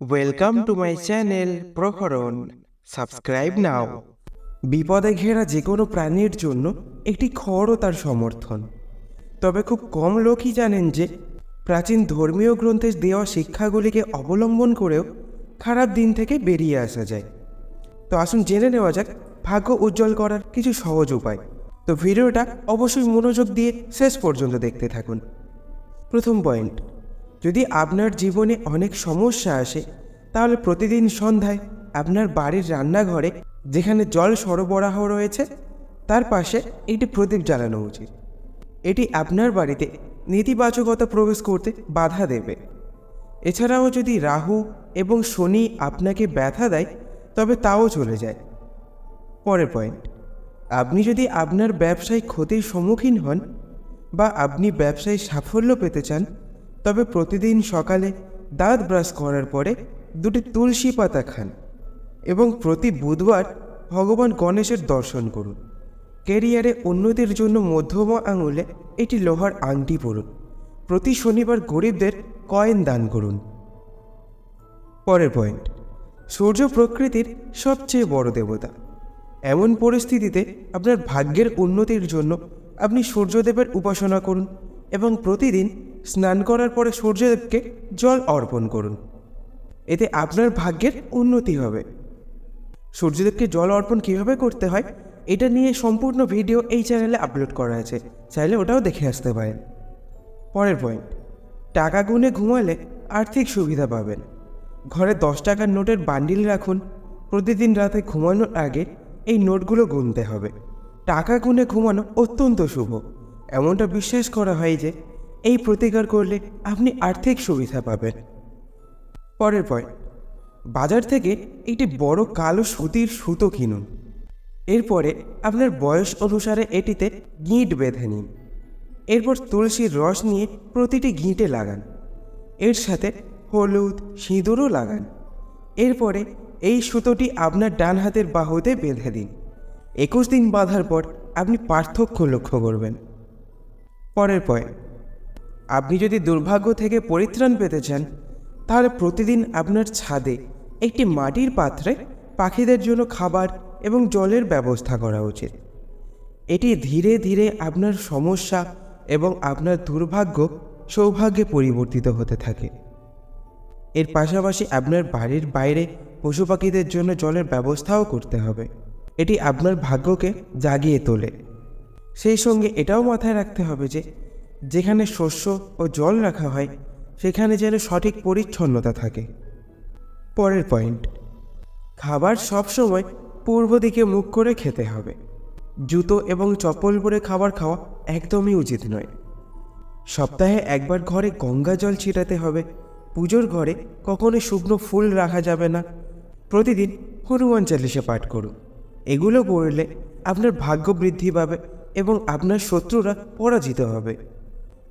Welcome to my channel Praharan subscribe now বিপদে ঘেরা যে কোনো প্রাণীর জন্য একটি খড়ও তার সমর্থন। তবে খুব কম লোকই জানেন যে প্রাচীন ধর্মীয় গ্রন্থে দেওয়া শিক্ষাগুলিকে অবলম্বন করেও খারাপ দিন থেকে বেরিয়ে আসা যায়। তো আসুন জেনে নেওয়া যাক, ভাগ্য উজ্জ্বল করার কিছু সহজ উপায়। তো ভিডিওটা অবশ্যই মনোযোগ দিয়ে শেষ পর্যন্ত দেখতে থাকুন। প্রথম পয়েন্ট যদি আপনার জীবনে অনেক সমস্যা আসে, তাহলে প্রতিদিন সন্ধ্যায় আপনার বাড়ির রান্নাঘরে যেখানে জল সরবরাহ রয়েছে, তার পাশে একটি প্রদীপ জ্বালানো উচিত। এটি আপনার বাড়িতে নেতিবাচকতা প্রবেশ করতে বাধা দেবে। এছাড়াও যদি রাহু এবং শনি আপনাকে ব্যথা দেয়, তবে তাও চলে যায়। পরের পয়েন্ট আপনি যদি আপনার ব্যবসায় ক্ষতির সম্মুখীন হন বা আপনি ব্যবসায় সাফল্য পেতে চান তবে প্রতিদিন সকালে দাঁত ব্রাশ করার পরে দুটি তুলসী পাতা খান এবং প্রতি বুধবার ভগবান গণেশের দর্শন করুন। ক্যারিয়ারে উন্নতির জন্য মধ্যমা আঙুলে এটি লোহার আংটি পরুন। প্রতি শনিবার গরিবদের কয়েন দান করুন। পরের পয়েন্ট, সূর্য প্রকৃতির সবচেয়ে বড় দেবতা। এমন পরিস্থিতিতে আপনার ভাগ্যের উন্নতির জন্য আপনি সূর্যদেবের উপাসনা করুন। এবং প্রতিদিন স্নান করার পরে সূর্যদেবকে জল অর্পণ করুন। এতে আপনার ভাগ্যের উন্নতি হবে। সূর্যদেবকে জল অর্পণ কীভাবে করতে হয়, এটা নিয়ে সম্পূর্ণ ভিডিও এই চ্যানেলে আপলোড করা আছে। চাইলে ওটাও দেখে আসতে পারেন। পরের পয়েন্ট টাকা গুনে ঘুমালে আর্থিক সুবিধা পাবেন। ঘরে দশ টাকার নোটের বান্ডিল রাখুন। প্রতিদিন রাতে ঘুমানোর আগে এই নোটগুলো গুনতে হবে। টাকা গুনে ঘুমানো অত্যন্ত শুভ। এমনটা বিশ্বাস করা হয় যে এই প্রতিকার করলে আপনি আর্থিক সুবিধা পাবেন। পরের পয়েন্ট বাজার থেকে একটি বড় কালো সুতির সুতো কিনুন। এরপরে আপনার বয়স অনুসারে এটিতে গিঁট বেঁধে নিন। এরপর তুলসীর রস নিয়ে প্রতিটি গিঁটে লাগান। এর সাথে হলুদ, সিঁদুরও লাগান। এরপরে এই সুতোটি আপনার ডান হাতের বাহুতে বেঁধে দিন। একুশ দিন বাঁধার পর আপনি পার্থক্য লক্ষ্য করবেন। পরের পয়েন্ট আপনি যদি দুর্ভাগ্য থেকে পরিত্রাণ পেতে চান, তাহলে প্রতিদিন আপনার ছাদে একটি মাটির পাত্রে পাখিদের জন্য খাবার এবং জলের ব্যবস্থা করা উচিত। এটি ধীরে ধীরে আপনার সমস্যা এবং আপনার দুর্ভাগ্য সৌভাগ্যে পরিবর্তিত হতে থাকে। এর পাশাপাশি আপনার বাড়ির বাইরে পশু পাখিদের জন্য জলের ব্যবস্থাও করতে হবে। এটি আপনার ভাগ্যকে জাগিয়ে তোলে। সেই সঙ্গে এটাও মাথায় রাখতে হবে যে, যেখানে শস্য ও জল রাখা হয়, সেখানে যেন সঠিক পরিচ্ছন্নতা থাকে। পরের পয়েন্ট, খাবার সবসময় পূর্ব দিকে মুখ করে খেতে হবে। জুতো এবং চপ্পল পরে খাবার খাওয়া একদমই উচিত নয়। সপ্তাহে একবার ঘরে গঙ্গা জল ছিটাতে হবে। পুজোর ঘরে কখনো শুকনো ফুল রাখা যাবে না। প্রতিদিন হনুমান চালিশা পাঠ করুন। এগুলো করলে আপনার ভাগ্য বৃদ্ধি পাবে। এবং আপনার শত্রুরা পরাজিত হবে।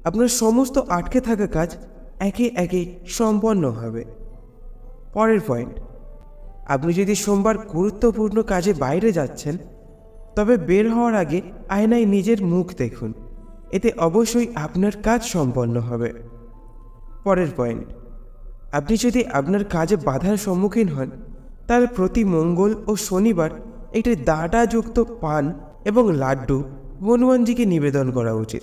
আপনার সমস্ত আটকে থাকা কাজ একে একে সম্পন্ন হবে। পরের পয়েন্ট আপনি যদি সোমবার গুরুত্বপূর্ণ কাজে বাইরে যাচ্ছেন, তবে বের হওয়ার আগে আয়নায় নিজের মুখ দেখুন। এতে অবশ্যই আপনার কাজ সম্পন্ন হবে। পরের পয়েন্ট আপনি যদি আপনার কাজে বাধার সম্মুখীন হন তাহলে প্রতি মঙ্গল ও শনিবার একটি দাঁটাযুক্ত পান এবং লাড্ডু হনুমানজিকে নিবেদন করা উচিত।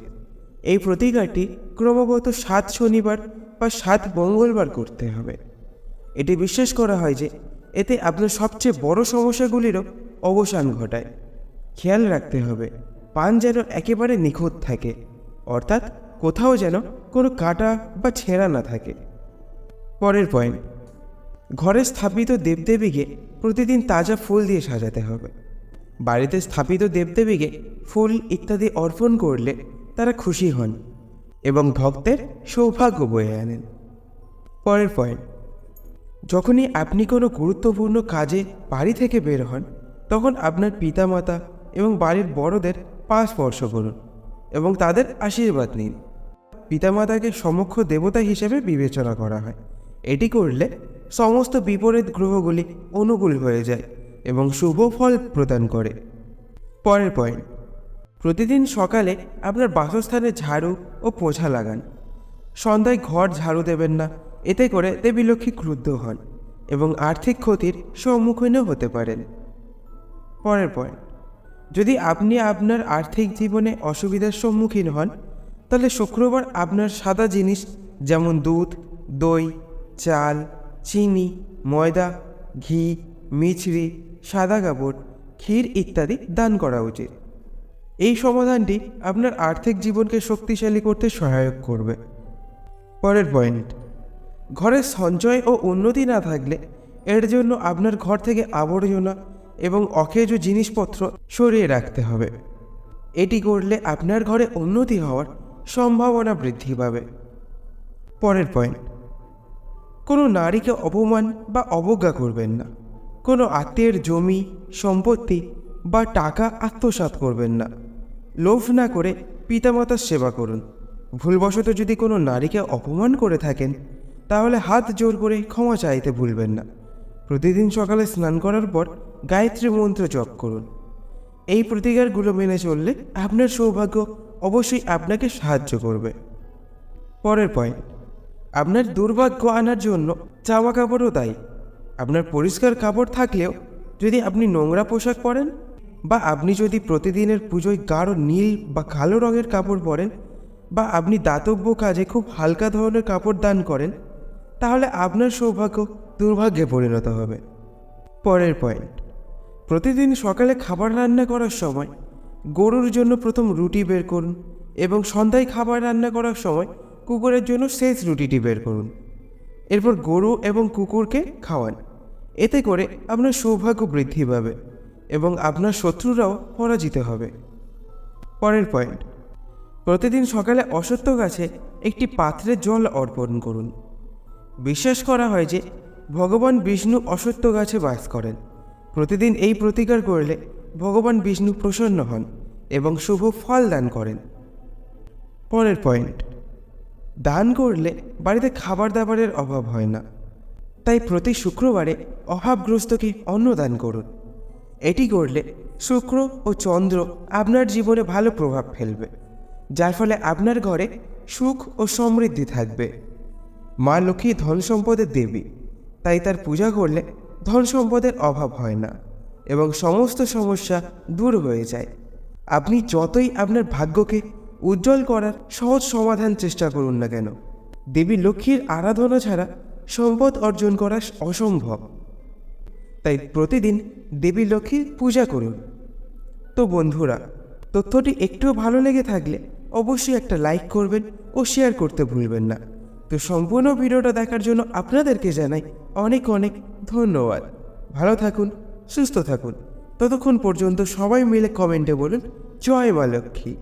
এই প্রতিকারটি ক্রমাগত সাত শনিবার বা সাত মঙ্গলবার করতে হবে। এটি বিশ্বাস করা হয় যে এতে আপনার সবচেয়ে বড় সমস্যাগুলিরও অবসান ঘটায়। খেয়াল রাখতে হবে, পান যেন একেবারে নিখুঁত থাকে, অর্থাৎ কোথাও যেন কোনো কাটা বা ছেঁড়া না থাকে। পরের পয়েন্ট, ঘরে স্থাপিত দেবদেবীকে প্রতিদিন তাজা ফুল দিয়ে সাজাতে হবে। বাড়িতে স্থাপিত দেবদেবীকে ফুল ইত্যাদি অর্পণ করলে তারা খুশি হন এবং ভক্তের সৌভাগ্য বয়ে আনেন। পরের পয়েন্ট যখনই আপনি কোনো গুরুত্বপূর্ণ কাজে বাড়ি থেকে বের হন, তখন আপনার পিতামাতা এবং বাড়ির বড়দের পা স্পর্শ করুন এবং তাদের আশীর্বাদ নিন। পিতামাতাকে সমক্ষ দেবতা হিসেবে বিবেচনা করা হয়। এটি করলে সমস্ত বিপরীত গ্রহগুলি অনুকূল হয়ে যায়। এবং শুভ ফল প্রদান করে। পরের পয়েন্ট প্রতিদিন সকালে আপনার বাসস্থানে ঝাড়ু ও পোছা লাগান। সন্ধ্যায় ঘর ঝাড়ু দেবেন না, এতে করে দেবী লক্ষ্মী ক্রুদ্ধ হন এবং আর্থিক ক্ষতির সম্মুখীনও হতে পারেন। পরের পয়েন্ট যদি আপনি আপনার আর্থিক জীবনে অসুবিধার সম্মুখীন হন, তাহলে শুক্রবার আপনার সাদা জিনিস যেমন দুধ, দই, চাল, চিনি, ময়দা, ঘি, মিছরি সাদা কাপড় ক্ষীর ইত্যাদি দান করা উচিত। এই সমাধানটি আপনার আর্থিক জীবনকে শক্তিশালী করতে সহায়ক করবে। পরের পয়েন্ট, ঘরে সঞ্চয় ও উন্নতি না থাকলে এর জন্য আপনার ঘর থেকে আবর্জনা এবং অকেজ জিনিসপত্র সরিয়ে রাখতে হবে। এটি করলে আপনার ঘরে উন্নতি হওয়ার সম্ভাবনা বৃদ্ধি পাবে। পরের পয়েন্ট, কোনো নারীকে অপমান বা অবজ্ঞা করবেন না। কোনো আত্মীয়ের জমি, সম্পত্তি বা টাকা আত্মসাৎ করবেন না। লোভ না করে পিতামাতার সেবা করুন। ভুলবশত যদি কোনো নারীকে অপমান করে থাকেন, তাহলে হাত জোর করে ক্ষমা চাইতে ভুলবেন না। প্রতিদিন সকালে স্নান করার পর গায়ত্রী মন্ত্র জপ করুন। এই প্রতিকারগুলো মেনে চললে আপনার সৌভাগ্য অবশ্যই আপনাকে সাহায্য করবে। পরের পয়েন্ট আপনার দুর্ভাগ্য আনার জন্য জামা কাপড়ও তাই আপনার পরিষ্কার কাপড় থাকলেও যদি আপনি নোংরা পোশাক পরেন বা আপনি যদি প্রতিদিনের পুজোয় গাঢ় নীল বা কালো রঙের কাপড় পরেন বা আপনি দাতব্য কাজে খুব হালকা ধরনের কাপড় দান করেন, তাহলে আপনার সৌভাগ্য দুর্ভাগ্যে পরিণত হবে। পরের পয়েন্ট প্রতিদিন সকালে খাবার রান্না করার সময় গরুর জন্য প্রথম রুটি বের করুন এবং সন্ধ্যায় খাবার রান্না করার সময় কুকুরের জন্য শেষ রুটিটি বের করুন। এরপর গরু এবং কুকুরকে খাওয়ান। এতে করে আপনার সৌভাগ্য বৃদ্ধি পাবে এবং আপনার শত্রুরাও পরাজিত হবে। পরের পয়েন্ট প্রতিদিন সকালে অসত্য গাছে একটি পাত্রে জল অর্পণ করুন। বিশ্বাস করা হয় যে ভগবান বিষ্ণু অসত্য গাছে বাস করেন। প্রতিদিন এই প্রতিকার করলে ভগবান বিষ্ণু প্রসন্ন হন এবং শুভ ফল দান করেন। পরের পয়েন্ট দান করলে বাড়িতে খাবার দাবারের অভাব হয় না। তাই প্রতি শুক্রবারে অভাবগ্রস্তকে অন্ন দান করুন। এটি করলে শুক্র ও চন্দ্র আপনার জীবনে ভালো প্রভাব ফেলবে, যার ফলে আপনার ঘরে সুখ ও সমৃদ্ধি থাকবে। মা লক্ষ্মী ধন সম্পদের দেবী, তাই তার পূজা করলে ধন সম্পদের অভাব হয় না এবং সমস্ত সমস্যা দূর হয়ে যায়। আপনি যতই আপনার ভাগ্যকে উজ্জ্বল করার সহজ সমাধান চেষ্টা করুন না কেন, দেবী লক্ষ্মীর আরাধনা ছাড়া সম্পদ অর্জন করা অসম্ভব। তাই প্রতিদিন দেবী লক্ষ্মীর পূজা করুন। তো বন্ধুরা, তথ্যটি একটু ভালো লেগে থাকলে অবশ্যই একটা লাইক করবেন ও শেয়ার করতে ভুলবেন না। তো সম্পূর্ণ ভিডিওটা দেখার জন্য আপনাদেরকে জানাই অনেক অনেক ধন্যবাদ। ভালো থাকুন, সুস্থ থাকুন। ততক্ষণ পর্যন্ত সবাই মিলে কমেন্টে বলুন, জয় মা লক্ষ্মী।